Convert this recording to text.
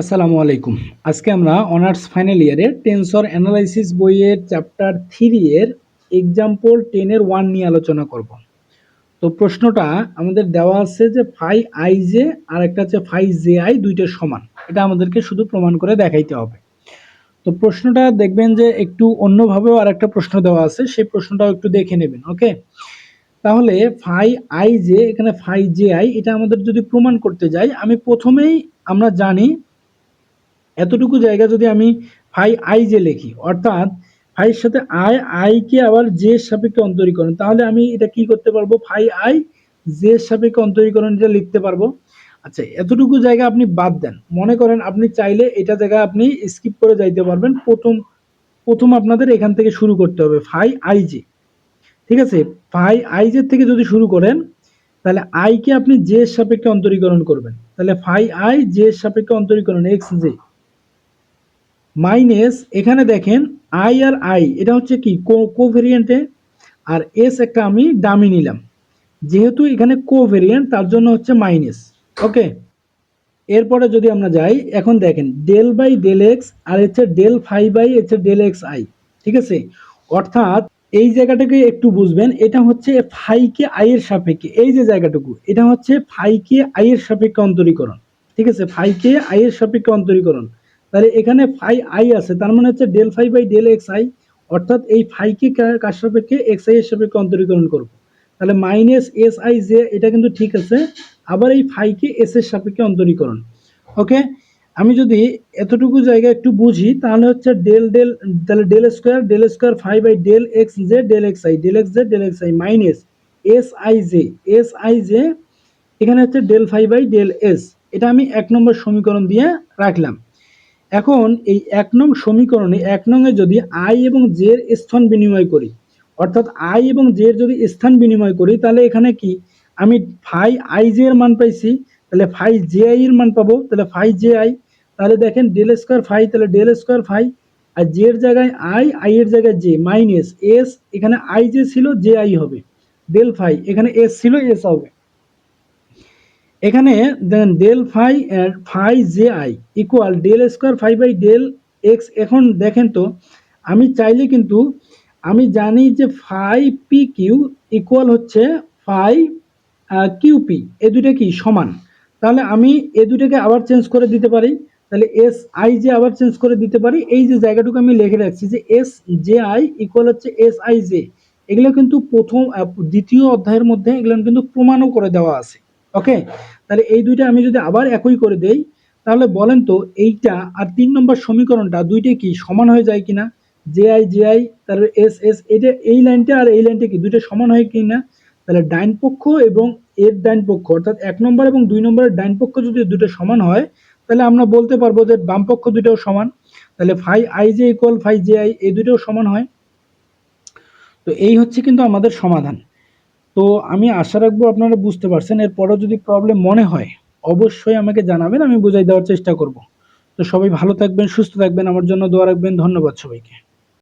আসসালামু আলাইকুম। আজকে আমরা অনার্স ফাইনাল ইয়ারের টেন্সর অ্যানালাইসিস বইয়ের চ্যাপ্টার থ্রি এর এক্সাম্পল টেনের ওয়ান নিয়ে আলোচনা করব। তো প্রশ্নটা আমাদের দেওয়া আছে যে ফাই আই জে আর একটা হচ্ছে ফাই জে আই দুইটা সমান। এটা আমাদেরকে শুধু প্রমাণ করে দেখাইতে হবে। তো প্রশ্নটা দেখবেন যে একটু অন্যভাবেও আর একটা প্রশ্ন দেওয়া আছে, সেই প্রশ্নটাও একটু দেখে নেবেন, ওকে? তাহলে ফাই আই জে, এখানে ফাই জে আই, এটা আমাদের যদি প্রমাণ করতে যাই, আমি প্রথমেই আমরা জানি এতটুকু জায়গা যদি আমি ফাই আই জে লিখি, অর্থাৎ ফাইয়ের সাথে আই আই কে আবার জে সাপেক্ষে অন্তরীকরণ, তাহলে আমি এটা কি করতে পারব? ফাই আই, জে সাপেক্ষে অন্তরীকরণ এটা লিখতে পারব। আচ্ছা এতটুকু জায়গা আপনি বাদ দেন। মনে করেন আপনি চাইলে এটা জায়গা আপনি স্কিপ করে যাইতে পারবেন। প্রথম প্রথম আপনাদের এখান থেকে শুরু করতে হবে, ফাই আই জে। ঠিক আছে? ফাই আই জে থেকে যদি শুরু করেন, তাহলে আই কে আপনি জে সাপেক্ষে অন্তরীকরণ করবেন। তাহলে ফাই আই, জে সাপেক্ষে অন্তরীকরণ, এক্স, জে। মাইনাস এখানে দেখেন আই আর আই এটা হচ্ছে কি কোভেরিয়েন্টে আর এস একটা আমি দামি নিলাম। যেহেতু এখানে কোভেরিয়েন্ট তার জন্য হচ্ছে মাইনাস। ওকে এরপরে যদি আমরা যাই, এখন দেখেন ডেল বাই ডেল এক্স আর হচ্ছে ডেল ফাই বাই হচ্ছে ডেল এক্স আই ঠিক আছে? অর্থাৎ এই জায়গাটাকে একটু বুঝবেন, এটা হচ্ছে ফাইকে আই এর সাপেক্ষে, এই যে জায়গাটুকু, এটা হচ্ছে ফাইকে আই এর সাপেক্ষে অন্তরীকরণ, ঠিক আছে? ফাইকে আই এর সাপেক্ষে অন্তরীকরণ। তাহলে এখানে ফাই আই আছে, তার মানে হচ্ছে del phi by del X I অর্থাৎ এই ফাইকে কার সাপেক্ষে এক্স আই এর সাপেক্ষে অন্তরীকরণ করব। তাহলে মাইনাস এস আই জে এটা কিন্তু ঠিক আছে, আবার এই ফাইকে এস এর সাপেক্ষে অন্তরীকরণ। ওকে আমি যদি এতটুকু জায়গা একটু বুঝি, তাহলে হচ্ছে ডেল ডেল তাহলে del square del square five by del X J del X I del X J del X I minus S I J S I J এখানে হচ্ছে del five by del S এটা আমি এক নম্বর সমীকরণ দিয়ে রাখলাম। এখন এই এক নং সমীকরণে এক নংয়ে যদি আই এবং জের স্থান বিনিময় করি, অর্থাৎ আই এবং জের যদি স্থান বিনিময় করি, তাহলে এখানে কি? আমি ফাই আই জে এর মান পাইছি, তাহলে ফাই জে আই এর মান পাবো, তাহলে ফাই জে আই, তাহলে দেখেন ডেল স্কোয়ার ফাই, তাহলে ডেল স্কোয়ার ফাই, আর জে এর জায়গায় আই আই এর জায়গায় জে, মাইনাস এস, এখানে আই জে ছিল, জে আই হবে, ডেল ফাই, এখানে এস ছিল, এস হবে। এখানে দেখেন del phi phi J I equal del square phi by del X এখন দেখেন তো, আমি চাইলে কিন্তু, আমি জানি যে ফাই পি কিউ ইকুয়াল হচ্ছে ফাই কিউ পি এ দুটা কি সমান? তাহলে আমি এ দুটাকে আবার চেঞ্জ করে দিতে পারি। তাহলে এস আই জে আবার চেঞ্জ করে দিতে পারি। এই যে জায়গাটুকু আমি লিখে রাখছি যে এস জে আই ইকুয়াল হচ্ছে এস আই জে এগুলো কিন্তু প্রথম দ্বিতীয় অধ্যায়ের মধ্যে এগুলো কিন্তু প্রমাণও করে দেওয়া আছে। ওকে তাহলে এই দুইটা আমি যদি আবার একই করে দেই, তাহলে বলেন তো এইটা আর তিন নম্বর সমীকরণটা দুইটা কি সমান হয়ে যায় কিনা? জে আই জে আই তারপরে এস এস এটা এই লাইনটা আর এই লাইনটা কি দুইটা সমান হয় কিনা? তাহলে ডাইন পক্ষ এবং এর ডাইন পক্ষ, অর্থাৎ এক নম্বর এবং দুই নম্বরের ডাইন পক্ষ যদি দুটো সমান হয়, তাহলে আমরা বলতে পারব যে বাম পক্ষ দুটাও সমান। তাহলে phi I J equal phi J I এই দুটোও সমান হয়। তো এই হচ্ছে কিন্তু আমাদের সমাধান। তো আমি আশা রাখব আপনারা বুঝতে পারছেন, এরপরও যদি প্রবলেম মনে হয়, অবশ্যই আমাকে জানাবেন, আমি বুঝাই দেওয়ার চেষ্টা করব। তো সবাই ভালো থাকবেন, সুস্থ থাকবেন, আমার জন্য দোয়া রাখবেন, ধন্যবাদ সবাইকে।